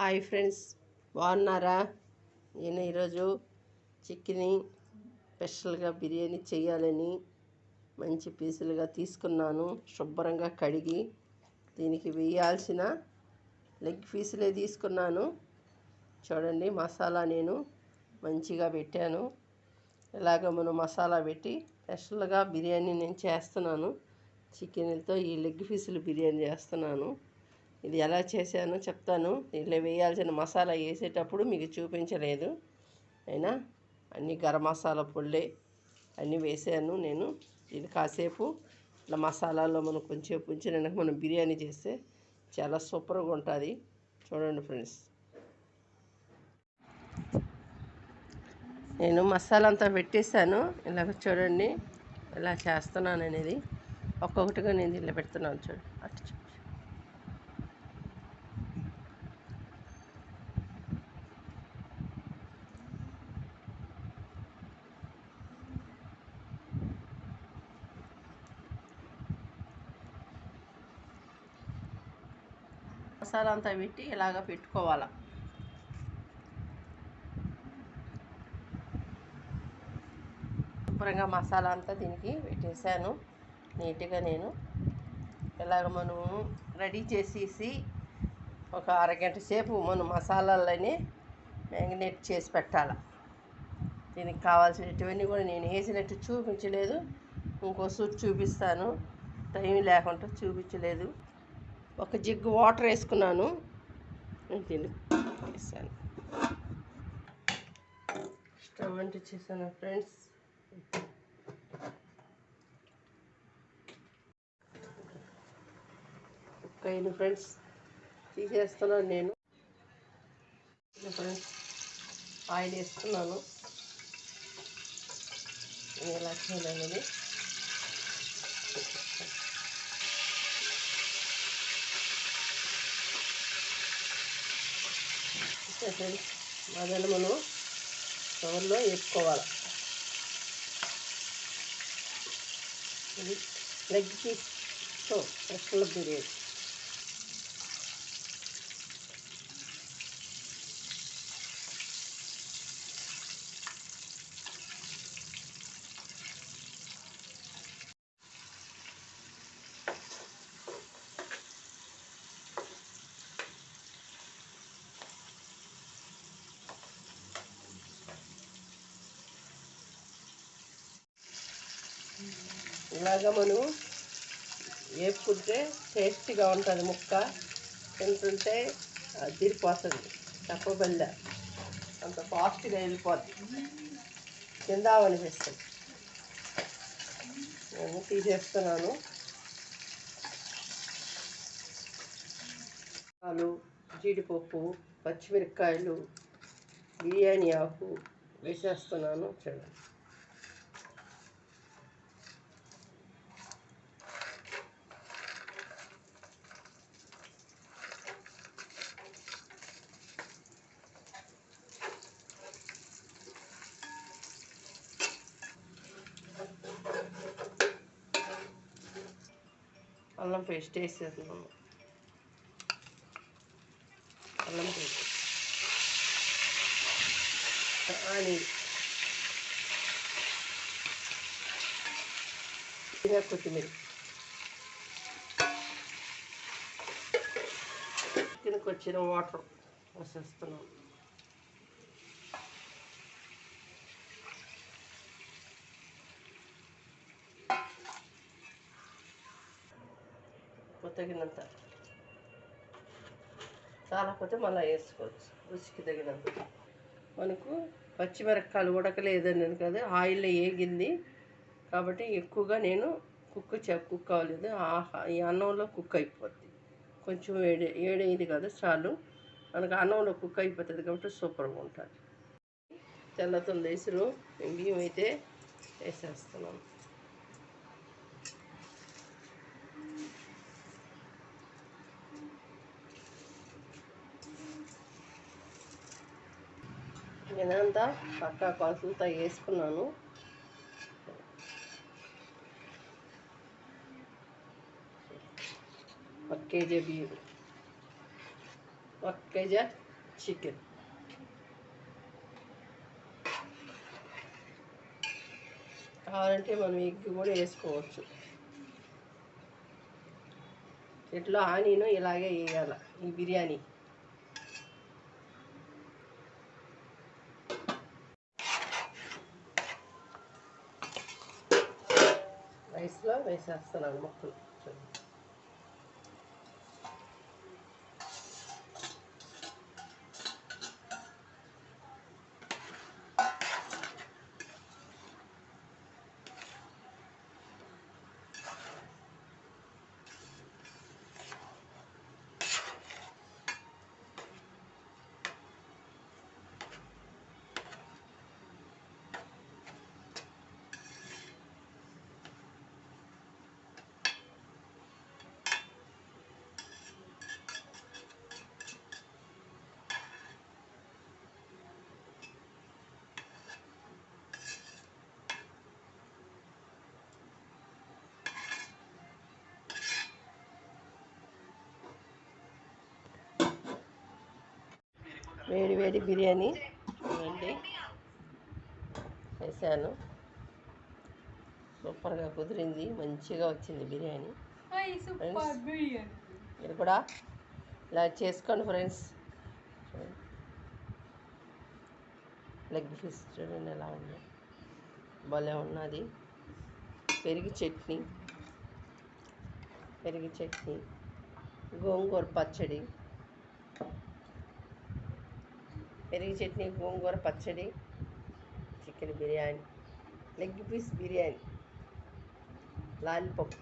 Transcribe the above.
Hi friends బాగున్నారా? నేను ఈరోజు చికెన్ని స్పెషల్గా బిర్యానీ చేయాలని మంచి పీసులుగా తీసుకున్నాను. శుభ్రంగా కడిగి దీనికి వేయాల్సిన లెగ్ పీసులే తీసుకున్నాను. చూడండి మసాలా నేను మంచిగా పెట్టాను. ఇలాగ మనం మసాలా పెట్టి స్పెషల్గా బిర్యానీ నేను చేస్తున్నాను. చికెన్లతో ఈ లెగ్ పీసులు బిర్యానీ చేస్తున్నాను. ఇది ఎలా చేశానో చెప్తాను. దీంట్లో వేయాల్సిన మసాలా వేసేటప్పుడు మీకు చూపించలేదు. అయినా అన్ని గరం మసాలా పొళ్ళే అన్నీ వేసాను నేను. ఇది కాసేపు ఇట్లా మసాలాలో మనం కొంచెం ఉంచినాక మనం బిర్యానీ చేస్తే చాలా సూపర్గా ఉంటుంది. చూడండి ఫ్రెండ్స్. నేను మసాలా అంతా పెట్టేశాను. ఇలాగ చూడండి. ఇలా చేస్తున్నాను అనేది ఒక్కొక్కటిగా నేను ఇలా పెడుతున్నాను చూడండి. అటు మసాలా అంతా పెట్టి ఇలాగ పెట్టుకోవాలి. శుభ్రంగా మసాలా అంతా దీనికి పెట్టేశాను. నీట్గా నేను ఇలాగ మనము రెడీ చేసేసి ఒక అరగంట సేపు మనం మసాలాలని మ్యాగ్నేట్ చేసి పెట్టాలి. దీనికి కావాల్సినటువన్నీ కూడా నేను వేసినట్టు చూపించలేదు. ఇంకో సూట్ చూపిస్తాను. టైం లేకుండా చూపించలేదు. ఒక జిగ్గు వాటర్ వేసుకున్నాను. దీన్ని వేసాను. స్టవ్ అంటే చేశాను ఫ్రెండ్స్. కుక్కైన ఫ్రెండ్స్ తీసేస్తున్నాను నేను. ఫ్రెండ్స్ ఆయిల్ వేసుకున్నాను. ఎలా చేయాలనేది. ఫ్రెండ్స్ అదని మనం స్టవ్లో వేసుకోవాలి. లెగ్ పీస్తో స్పెషల్ బిర్యానీ. ఇలాగ మనం వేపుకుంటే టేస్టీగా ఉంటుంది ముక్క. తింటుంటే తీరిపోతుంది చెప్పబల్ల అంత ఫాస్ట్గా వెళ్ళిపోద్ది తిందామనిపిస్తుంది నేను తీసేస్తున్నాను. పాలు జీడిపప్పు పచ్చిమిరపకాయలు బిర్యానీ ఆకు వేసేస్తున్నాను. చూడండి. అల్లం పేస్ట్ వేసేస్తున్నాము అల్లం. పేస్ట్. ఆని కొత్తిమీర. కిందకి వచ్చిన వాటర్ వేసేస్తున్నాం తగినంత చాలకపోతే మళ్ళీ వేసుకోవచ్చు రుచికి తగినంత. మనకు పచ్చిమిరపకాయలు ఉడకలేదని కదా ఆయిల్లో ఏగింది కాబట్టి ఎక్కువగా నేను కుక్ కుక్ అవ్వలేదు. ఈ అన్నంలో కుక్ అయిపోద్ది. కొంచెం వేడి ఏడైంది కదా చాలు. మనకు అన్నంలో కుక్ అయిపోతుంది కాబట్టి సూపర్గా ఉంటుంది. తెల్లతలు వేసురు బియ్యం అయితే వేసేస్తున్నాను నేనంతా పక్కా కొలతలతో వేసుకున్నాను. ఒక కేజీ బియ్యం ఒక కేజీ చికెన్. కావాలంటే మనం ఎగ్ కూడా వేసుకోవచ్చు. ఇట్లా ఆనియన్ ఇలాగే వేయాలి ఈ బిర్యానీ. రైస్లో వేసేస్తున్నాను ముక్కలు చూడండి. వేడి వేడి బిర్యానీ. చూడండి వేసాను. సూపర్గా కుదిరింది. మంచిగా వచ్చింది బిర్యానీ. మీరు కూడా ఇలా చేసుకోండి ఫ్రెండ్స్. లెగ్ పీస్ చూడండి ఎలా ఉంది. భలే ఉన్నది. పెరుగు చట్నీ. పెరుగు చట్నీ. గోంగూర పచ్చడి. పెరుగు చట్నీ గోంగూర పచ్చడి chicken biryani leg piece biryani lollipop